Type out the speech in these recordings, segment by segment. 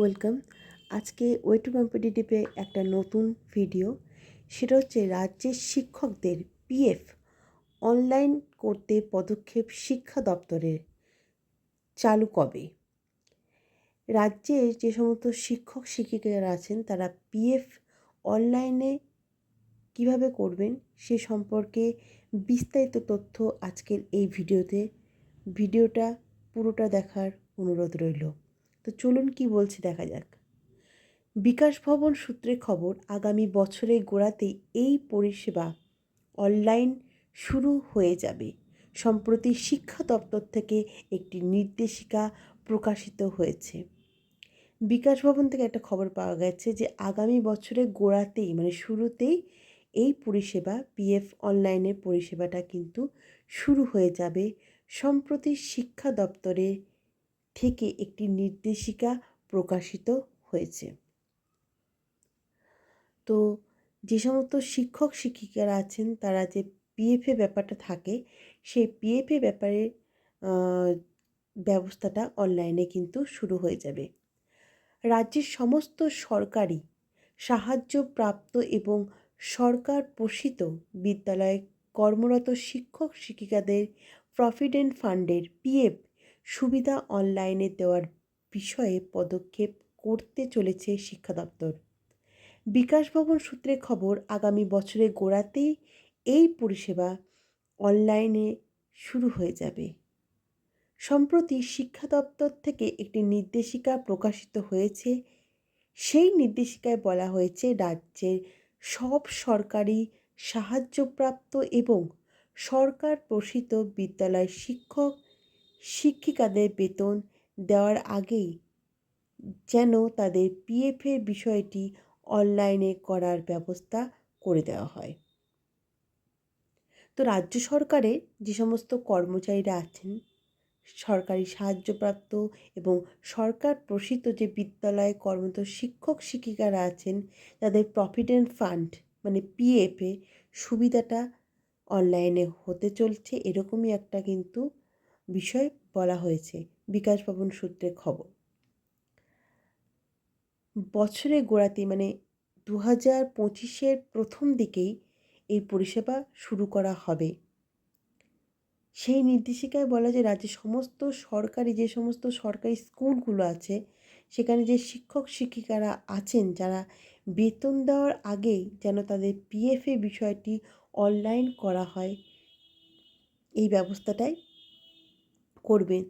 Welcome. আজকে way to কম্পিটিটিভে একটা নতুন ভিডিও। সেটা হচ্ছে রাজ্যের শিক্ষকদের পিএফ, অনলাইন করতে পদক্ষেপ শিক্ষা দপ্তরের চালু কবে? রাজ্যের যে সমস্ত শিক্ষক শিক্ষিকারা আছেন, তারা পিএফ অনলাইনে কীভাবে করবেন সে সম্পর্কে বিস্তারিত তথ্য আজকের এই ভিডিওতে। ভিডিওটা পুরোটা দেখার অনুরোধ রইল। তো চলুন কি বলছে দেখা যাক। বিকাশ ভবন সূত্রে খবর, আগামী বছরের গোড়াতেই এই পরিষেবা অনলাইন শুরু হয়ে যাবে। সম্প্রতি শিক্ষা দপ্তর থেকে একটি নির্দেশিকা প্রকাশিত হয়েছে। বিকাশ ভবন থেকে একটা খবর পাওয়া গেছে যে, আগামী বছরের গোড়াতেই মানে শুরুতেই এই পরিষেবা, পিএফ অনলাইনের পরিষেবাটা কিন্তু শুরু হয়ে যাবে। সম্প্রতি শিক্ষা দপ্তরের থেকে একটি নির্দেশিকা প্রকাশিত হয়েছে। তো যে সমস্ত শিক্ষক শিক্ষিকারা আছেন, তারা যে পিএফএ ব্যাপারটা থাকে, সেই পিএফএ ব্যাপারে ব্যবস্থাটা অনলাইনে কিন্তু শুরু হয়ে যাবে। রাজ্যের সমস্ত সরকারি সাহায্যপ্রাপ্ত এবং সরকার পোষিত বিদ্যালয়ে কর্মরত শিক্ষক শিক্ষিকাদের প্রভিডেন্ট ফান্ডের পিএফ সুবিধা অনলাইনে দেওয়ার বিষয়ে পদক্ষেপ করতে চলেছে শিক্ষা দপ্তর। বিকাশ ভবন সূত্রে খবর, আগামী বছরের গোড়াতেই এই পরিষেবা অনলাইনে শুরু হয়ে যাবে। সম্প্রতি শিক্ষা দপ্তর থেকে একটি নির্দেশিকা প্রকাশিত হয়েছে। সেই নির্দেশিকায় বলা হয়েছে, রাজ্যের সব সরকারি সাহায্যপ্রাপ্ত এবং সরকার প্রসিত বিদ্যালয় শিক্ষক শিক্ষিকাদের বেতন দেওয়ার আগেই যেন তাদের পিএফের বিষয়টি অনলাইনে করার ব্যবস্থা করে দেওয়া হয়। তো রাজ্য সরকারের যে সমস্ত কর্মচারীরা আছেন, সরকারি সাহায্যপ্রাপ্ত এবং সরকার প্রসিত যে বিদ্যালয়ে কর্মরত শিক্ষক শিক্ষিকারা আছেন, তাদের প্রভিডেন্ট ফান্ড মানে পিএফে সুবিধাটা অনলাইনে হতে চলছে, এরকমই একটা কিন্তু বিষয় বলা হয়েছে। বিকাশ ভবন সূত্রে খবর। বছরের গোড়াতে মানে দু হাজার পঁচিশের প্রথম দিকেই এই পরিষেবা শুরু করা হবে। সেই নির্দেশিকায় বলা যে রাজ্যের সমস্ত সরকারি, যে সমস্ত সরকারি স্কুলগুলো আছে, সেখানে যে শিক্ষক, শিক্ষিকারা আছেন, যারা বেতন দেওয়ার আগেই যেন তাদের পিএফএ বিষয়টি অনলাইন করা হয়, এই ব্যবস্থাটাই করবেন।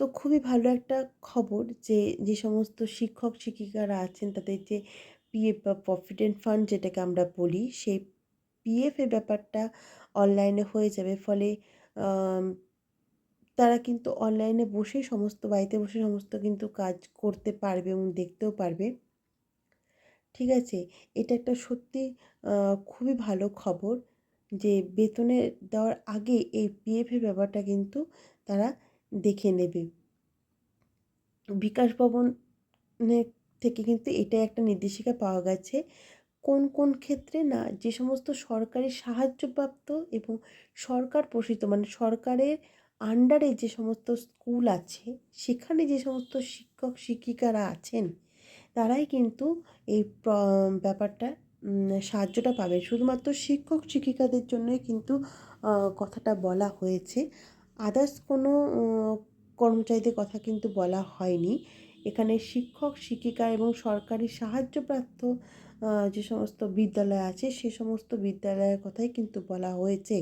তো খুবই ভালো একটা খবর যে যে সমস্ত শিক্ষক শিক্ষিকারা আছেন, তাদের যে পিএফ বা প্রভিডেন্ট ফান্ড যেটাকে আমরা বলি, সেই পিএফ এর ব্যাপারটা অনলাইনে হয়ে যাবে। ফলে তারা কিন্তু অনলাইনে বসে সমস্ত, বাড়িতে বসে সমস্ত কিন্তু কাজ করতে পারবে এবং দেখতেও পারবে। ঠিক আছে? এটা একটা সত্যি খুবই ভালো খবর যে বেতনে দেওয়ার আগে এই পিএফের ব্যাপারটা কিন্তু তারা দেখে নেবে। বিকাশ ভবনের থেকে কিন্তু এটা একটা নির্দেশিকা পাওয়া গেছে। কোন কোন ক্ষেত্রে না যে সমস্ত সরকারি সাহায্যপ্রাপ্ত এবং সরকার পোষিত মানে সরকারের আন্ডারে যে সমস্ত স্কুল আছে, সেখানে যে সমস্ত শিক্ষক, শিক্ষিকারা আছেন, তারাই কিন্তু এই ব্যাপারটা সাহায্যটা পাবে শুধুমাত্র শিক্ষক, শিক্ষিকাদের জন্যই কিন্তু কথাটা বলা হয়েছে। আদার্স কোনো কর্মচারীদের কথা কিন্তু বলা হয়নি। এখানে শিক্ষক, শিক্ষিকা এবং সরকারি সাহায্যপ্রাপ্ত যে সমস্ত বিদ্যালয় আছে, সে সমস্ত বিদ্যালয়ের কথাই কিন্তু বলা হয়েছে।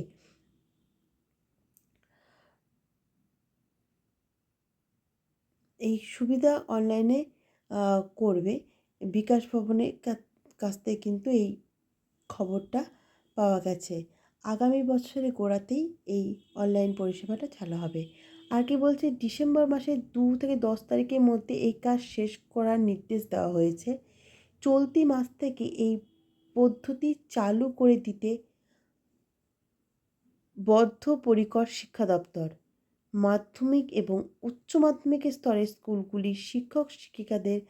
এই সুবিধা অনলাইনে করবে। বিকাশ ভবনের কাছ থেকে কিন্তু এই খবরটা পাওয়া গেছে। আগামী বছরের গোড়াতেই এই অনলাইন পরিষেবাটা চালু হবে। আর কি বলছে, ডিসেম্বর মাসের দু থেকে দশ তারিখের মধ্যে এই কাজ শেষ করার নির্দেশ দেওয়া হয়েছে। চলতি মাস থেকে এই পদ্ধতি চালু করে দিতে বদ্ধপরিকর শিক্ষা দপ্তর, মাধ্যমিক এবং উচ্চ মাধ্যমিক স্তরের স্কুলগুলির শিক্ষক শিক্ষিকাদের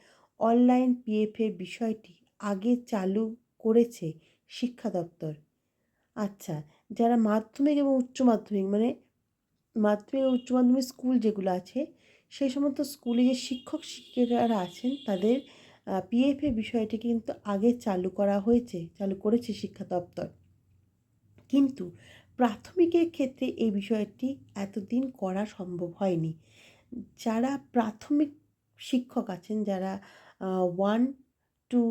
অনলাইন পিএফের বিষয়টি আগে চালু করেছে শিক্ষা দপ্তর। আচ্ছা যারা মাধ্যমিক এবং উচ্চ মাধ্যমিক মানে মাধ্যমিক উচ্চ মাধ্যমিক স্কুল যেগুলো আছে, সেই সমস্ত স্কুলে যে শিক্ষক শিক্ষিকারা আছেন, তাদের পিএফএ বিষয়টি কিন্তু আগে চালু করা হয়েছে, চালু করেছে শিক্ষা দপ্তর। কিন্তু প্রাথমিকের ক্ষেত্রে এই বিষয়টি এতদিন করা সম্ভব হয়নি। যারা প্রাথমিক শিক্ষক আছেন, যারা ওয়ান টু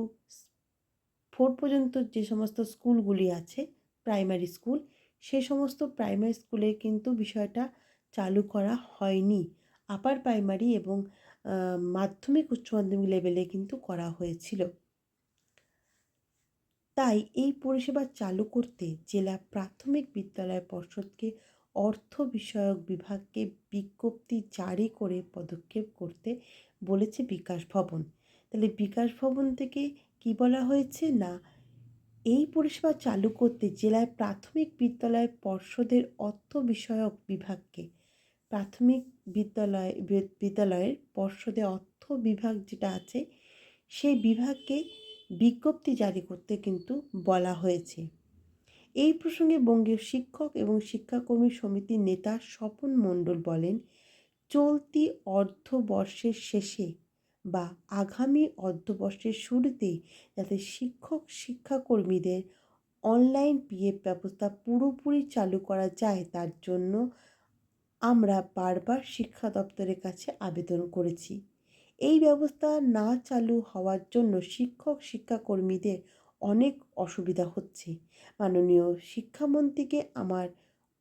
ফোর পর্যন্ত যে সমস্ত স্কুলগুলি আছে প্রাইমারি স্কুল। সে সমস্ত প্রাইমারি স্কুলে কিন্তু বিষয়টা চালু করা হয়নি। আপার প্রাইমারি এবং মাধ্যমিক উচ্চ মাধ্যমিক লেভেলে কিন্তু করা হয়েছিল। তাই এই পরিষেবা চালু করতে জেলা প্রাথমিক বিদ্যালয় পর্ষদকে অর্থ বিষয়ক বিভাগকে বিজ্ঞপ্তি জারি করে পদক্ষেপ করতে বলেছে বিকাশ ভবন। তাহলে বিকাশ ভবন থেকে কি বলা হয়েছে না এই পরিষেবা চালু করতে জেলায় প্রাথমিক বিদ্যালয় পর্ষদের অর্থ বিষয়ক বিভাগকে প্রাথমিক বিদ্যালয় বিদ্যালয়ের পর্ষদে অর্থ বিভাগ যেটা আছে, সেই বিভাগকে বিজ্ঞপ্তি জারি করতে কিন্তু বলা হয়েছে। এই প্রসঙ্গে বঙ্গীয় শিক্ষক এবং শিক্ষাকর্মী সমিতির নেতা স্বপন মণ্ডল বলেন, চলতি অর্ধবর্ষের শেষে বা আগামী অর্ধবর্ষের শুরুতেই যাতে শিক্ষক, শিক্ষাকর্মীদের অনলাইন পিএফ ব্যবস্থা পুরোপুরি চালু করা যায়, তার জন্য আমরা বারবার শিক্ষা দপ্তরের কাছে আবেদন করেছি। এই ব্যবস্থা না চালু হওয়ার জন্য শিক্ষক, শিক্ষাকর্মীদের অনেক অসুবিধা হচ্ছে। মাননীয় শিক্ষামন্ত্রীকে আমার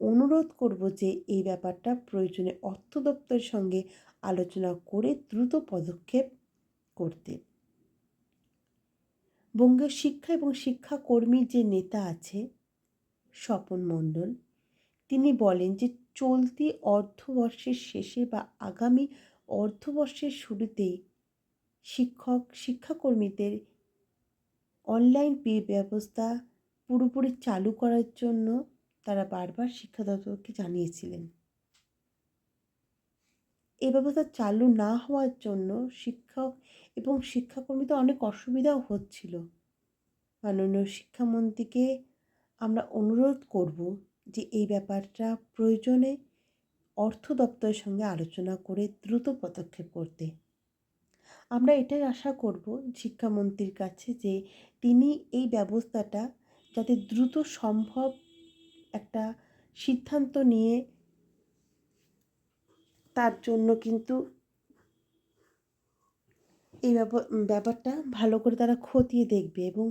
অনুরোধ করব যে এই ব্যাপারটা প্রয়োজনে অর্থ দপ্তরের সঙ্গে আলোচনা করে দ্রুত পদক্ষেপ করতে। বঙ্গের শিক্ষা এবং শিক্ষাকর্মী যে নেতা আছে, স্বপন মণ্ডল, তিনি বলেন যে চলতি অর্থবর্ষের শেষে বা আগামী অর্ধবর্ষের শুরুতেই শিক্ষক, শিক্ষাকর্মীদের অনলাইন পে ব্যবস্থা পুরোপুরি চালু করার জন্য তারা বারবার শিক্ষা দপ্তরকে জানিয়েছিলেন। এই ব্যবস্থা চালু না হওয়ার জন্য শিক্ষক এবং শিক্ষাকর্মীদের অনেক অসুবিধাও হচ্ছিল। মাননীয় শিক্ষামন্ত্রীকে আমরা অনুরোধ করব যে এই ব্যাপারটা প্রয়োজনে অর্থ দপ্তরের সঙ্গে আলোচনা করে দ্রুত পদক্ষেপ করতে। আমরা এটাই আশা করব শিক্ষামন্ত্রীর কাছে যে তিনি এই ব্যবস্থাটা যাতে দ্রুত সম্ভব একটা সিদ্ধান্ত নিয়ে তার জন্য কিন্তু এই ব্যাপারটা ভালো করে তারা খতিয়ে দেখবে এবং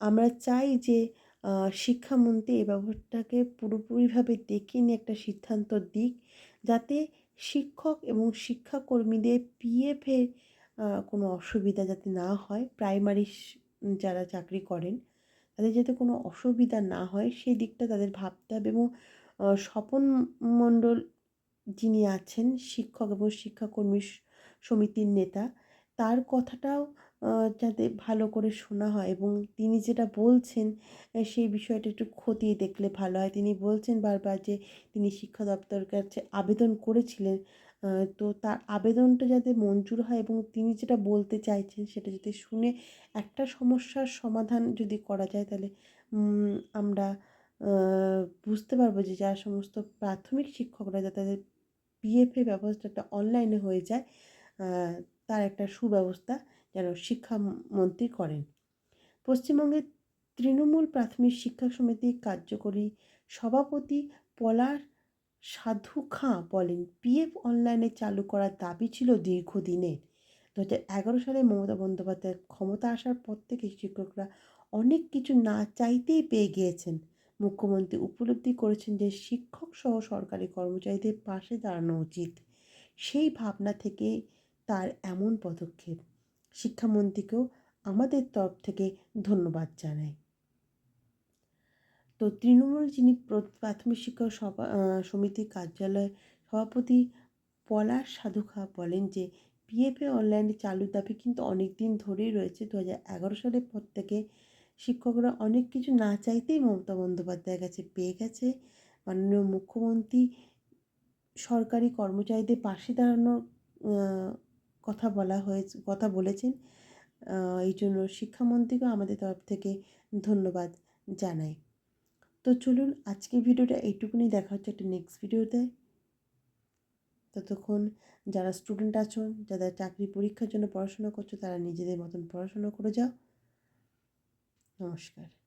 আমরা চাই যে শিক্ষামন্ত্রী এই ব্যাপারটাকে পুরোপুরিভাবে দেখে নিয়ে একটা সিদ্ধান্ত দিক যাতে শিক্ষক এবং শিক্ষাকর্মীদের পিএফে কোনো অসুবিধা যাতে না হয়, প্রাইমারি যারা চাকরি করেন। তাদের যাতে কোনো অসুবিধা না হয়, সেই দিকটা তাদের ভাবতে হবে এবং স্বপন মণ্ডল যিনি আছেন, শিক্ষক এবং শিক্ষাকর্মী সমিতির নেতা, তার কথাটাও যাতে ভালো করে শোনা হয় এবং তিনি যেটা বলছেন সেই বিষয়টা একটু খতিয়ে দেখলে ভালো হয়। তিনি বলছেন বারবার যে তিনি শিক্ষা দপ্তরের কাছে আবেদন করেছিলেন তো তার আবেদনটা যাতে মঞ্জুর হয় এবং তিনি যেটা বলতে চাইছেন সেটা যদি শুনে একটা সমস্যার সমাধান যদি করা যায় তাহলে আমরা বুঝতে পারব যে যারা সমস্ত প্রাথমিক শিক্ষকরা যাতে তাদের পিএফএ ব্যবস্থাটা অনলাইনে হয়ে যায় তার একটা সুব্যবস্থা যেন শিক্ষামন্ত্রী করেন। পশ্চিমবঙ্গের তৃণমূল প্রাথমিক শিক্ষা সমিতির কার্যকরী সভাপতি পলার সাধু খাঁ বলেন, পিএফ অনলাইনে চালু করার দাবি ছিল দীর্ঘদিনের। দু হাজার এগারো সালে মমতা বন্দ্যোপাধ্যায়ের ক্ষমতা আসার পর থেকে শিক্ষকরা অনেক কিছু না চাইতেই পেয়ে গিয়েছেন। মুখ্যমন্ত্রী উপলব্ধি করেছেন যে, শিক্ষক সহ সরকারি কর্মচারীদের পাশে দাঁড়ানো উচিত। সেই ভাবনা থেকে তার এমন পদক্ষেপ। শিক্ষামন্ত্রীকেও আমাদের তরফ থেকে ধন্যবাদ জানাই। তো তৃণমূল যিনি প্রাথমিক শিক্ষক সভা সমিতির কার্যালয় সভাপতি পলাশ সাধুখা বলেন যে পিএফএ অনলাইনে চালুর দাবি কিন্তু অনেক দিন ধরেই রয়েছে। দু হাজার এগারো সালের পর থেকে শিক্ষকরা অনেক কিছু না চাইতেই মমতা বন্দ্যোপাধ্যায়ের কাছে পেয়ে গেছে। মাননীয় মুখ্যমন্ত্রী সরকারি কর্মচারীদের পাশে দাঁড়ানোর কথা বলা হয়েছে, কথা বলেছেন। এই জন্য শিক্ষামন্ত্রীকেও আমাদের তরফ থেকে ধন্যবাদ জানাই। তো চলুন আজকে ভিডিওটা এইটুকুনি। দেখা হচ্ছে একটা নেক্সট ভিডিওতে। ততক্ষণ যারা স্টুডেন্ট আছো, যারা চাকরি পরীক্ষার জন্য পড়াশোনা করছ, তারা নিজেদের মতন পড়াশোনা করে যাও। নমস্কার।